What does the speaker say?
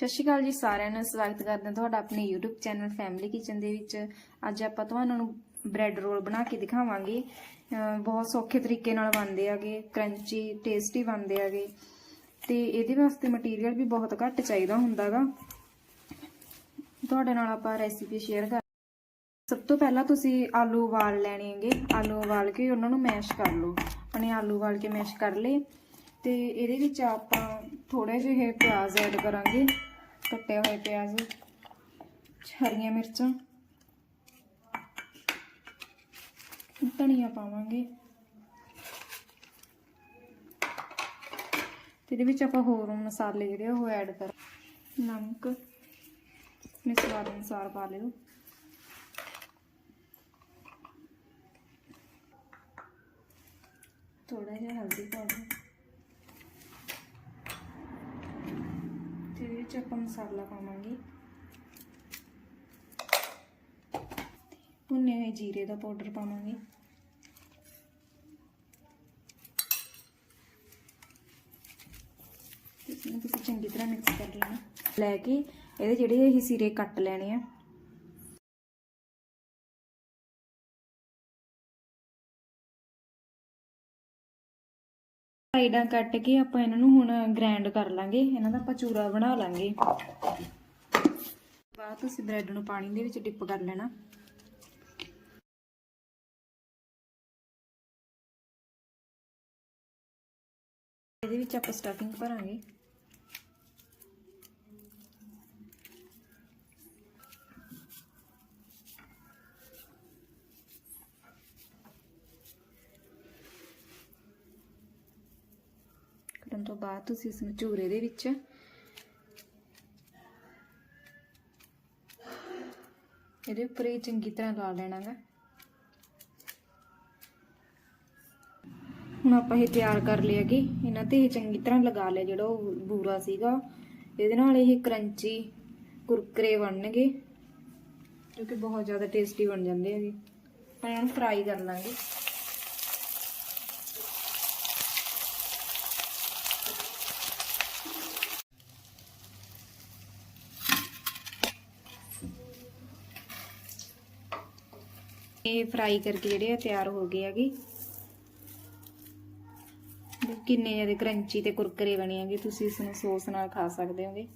ਸਤਿ ਸ਼੍ਰੀ ਅਕਾਲ ਜੀ ਸਾਰਿਆਂ ਨੂੰ, ਸਵਾਗਤ ਕਰਦੇ ਹਾਂ ਤੁਹਾਡਾ ਆਪਣੇ YouTube ਚੈਨਲ ਫੈਮਿਲੀ ਕਿਚਨ ਦੇ ਵਿੱਚ। ਅੱਜ ਆਪਾਂ ਤੁਹਾਨੂੰ ਬ੍ਰੈਡ ਰੋਲ ਬਣਾ ਕੇ ਦਿਖਾਵਾਂਗੇ। ਬਹੁਤ ਸੌਖੇ ਤਰੀਕੇ ਨਾਲ ਬਣਦੇ ਆਗੇ ਕਰੰਚੀ ਟੇਸਟੀ ਬਣਦੇ ਆਗੇ ਤੇ ਇਹਦੇ ਵਾਸਤੇ ਮਟੀਰੀਅਲ ਵੀ ਬਹੁਤ ਘੱਟ ਚਾਹੀਦਾ ਹੁੰਦਾਗਾ ਤੁਹਾਡੇ ਨਾਲ ਆਪਾਂ ਰੈਸਿਪੀ ਸ਼ੇਅਰ ਕਰ ਸਭ ਤੋਂ ਪਹਿਲਾਂ ਤੁਸੀਂ ਆਲੂ ਉਬਾਲ ਲੈਣੇ ਹੈਗੇ। ਆਲੂ ਉਬਾਲ ਕੇ ਉਹਨਾਂ ਨੂੰ ਮੈਸ਼ ਕਰ ਲਓ। ਆਪਣੇ ਆਲੂ ਉਬਾਲ ਕੇ ਮੈਸ਼ ਕਰ ਲਏ। ਤੇ ਇਹਦੇ ਵਿੱਚ ਆਪਾਂ ਥੋੜੇ ਜਿਹੇ ਪਿਆਜ਼ ਐਡ ਕਰਾਂਗੇ। ਕੱਟੇ ਹੋਏ ਪਿਆਜ਼, ਹਰੀਆਂ ਮਿਰਚਾਂ, ਧਨੀਆ ਪਾਵਾਂਗੇ। ਤੇ ਇਹਦੇ ਵਿੱਚ ਆਪਾਂ ਹੋਰ ਮਸਾਲੇ ਜਿਹੜੇ ਆ, ਉਹ ਐਡ ਕਰ ਨਮਕ, ਆਪਣੇ ਸਵਾਦ ਅਨੁਸਾਰ ਪਾ ਲਿਓ। ਥੋੜਾ ਜਿਹਾ ਹਲਦੀ ਪਾਉਣਾ। ਤੇ ਇਹਦੇ ਵਿੱਚ ਆਪਾਂ ਮਸਾਲਾ ਪਾਵਾਂਗੇ। ਭੁੰਨੇ ਹੋਏ ਜੀਰੇ ਦਾ ਪਾਊਡਰ ਪਾਵਾਂਗੇ। ਇਸ ਨੂੰ ਤੁਸੀਂ ਚੰਗੀ ਤਰ੍ਹਾਂ ਮਿਕਸ ਕਰ ਲੈਣਾ। ਲੈ ਕੇ ਇਹਦੇ ਜਿਹੜੇ ਇਹ ਸਿਰੇ ਕੱਟ ਲੈਣੇ ਆ ਸਾਈਡਾਂ ਕੱਟ ਕੇ ਆਪਾਂ ਇਹਨਾਂ ਨੂੰ ਹੁਣ ਗ੍ਰਾਈਂਡ ਕਰ ਲਾਂਗੇ। ਇਹਨਾਂ ਦਾ ਆਪਾਂ ਚੂਰਾ ਬਣਾ ਲਾਂਗੇ। ਬਾਅਦ ਤੁਸੀਂ ਬ੍ਰੈਡ ਨੂੰ ਪਾਣੀ ਦੇ ਵਿੱਚ ਡਿਪ ਕਰ ਲੈਣਾ। ਇਹਦੇ ਵਿੱਚ ਆਪਾਂ ਸਟਫਿੰਗ ਭਰਾਂਗੇ ਕਰਨ ਤੋਂ ਬਾਅਦ ਤੁਸੀਂ ਇਸ ਨੂੰ ਝੂਰੇ ਦੇ ਵਿੱਚ। ਇਹਦੇ ਉੱਪਰ ਇਹ ਚੰਗੀ ਤਰ੍ਹਾਂ ਲਾ ਲੈਣਾਗਾ। ਹੁਣ ਆਪਾਂ ਇਹ ਤਿਆਰ ਕਰ ਲਿਆ ਕਿ ਇਹਨਾਂ ਤੇ ਇਹ ਚੰਗੀ ਤਰ੍ਹਾਂ ਲਗਾ ਲਿਆ ਜਿਹੜਾ ਉਹ ਬੂਰਾ ਸੀਗਾ। ਇਹਦੇ ਨਾਲ ਇਹ ਕਰੰਚੀ, ਕੁਰਕਰੇ ਬਣਨਗੇ, ਜੋ ਕਿ ਬਹੁਤ ਜ਼ਿਆਦਾ ਟੇਸਟੀ ਬਣ ਜਾਂਦੇ ਹੈਗੇ। ਆਪਾਂ ਇਹਨਾਂ ਨੂੰ ਫਰਾਈ ਕਰ ਲਾਂਗੇ। ਇਹ ਫਰਾਈ ਕਰਕੇ ਜਿਹੜੇ ਆ ਤਿਆਰ ਹੋ ਗਏ ਹੈਗੇ। ਕਿੰਨੇ ਜ਼ਿਆਦਾ ਕਰੰਚੀ ਤੇ ਕੁਰਕਰੇ ਬਣੇ ਹੈਗੇ, ਤੁਸੀਂ ਇਸ ਨੂੰ ਸੌਸ ਨਾਲ ਖਾ ਸਕਦੇ ਹੋਗੇ।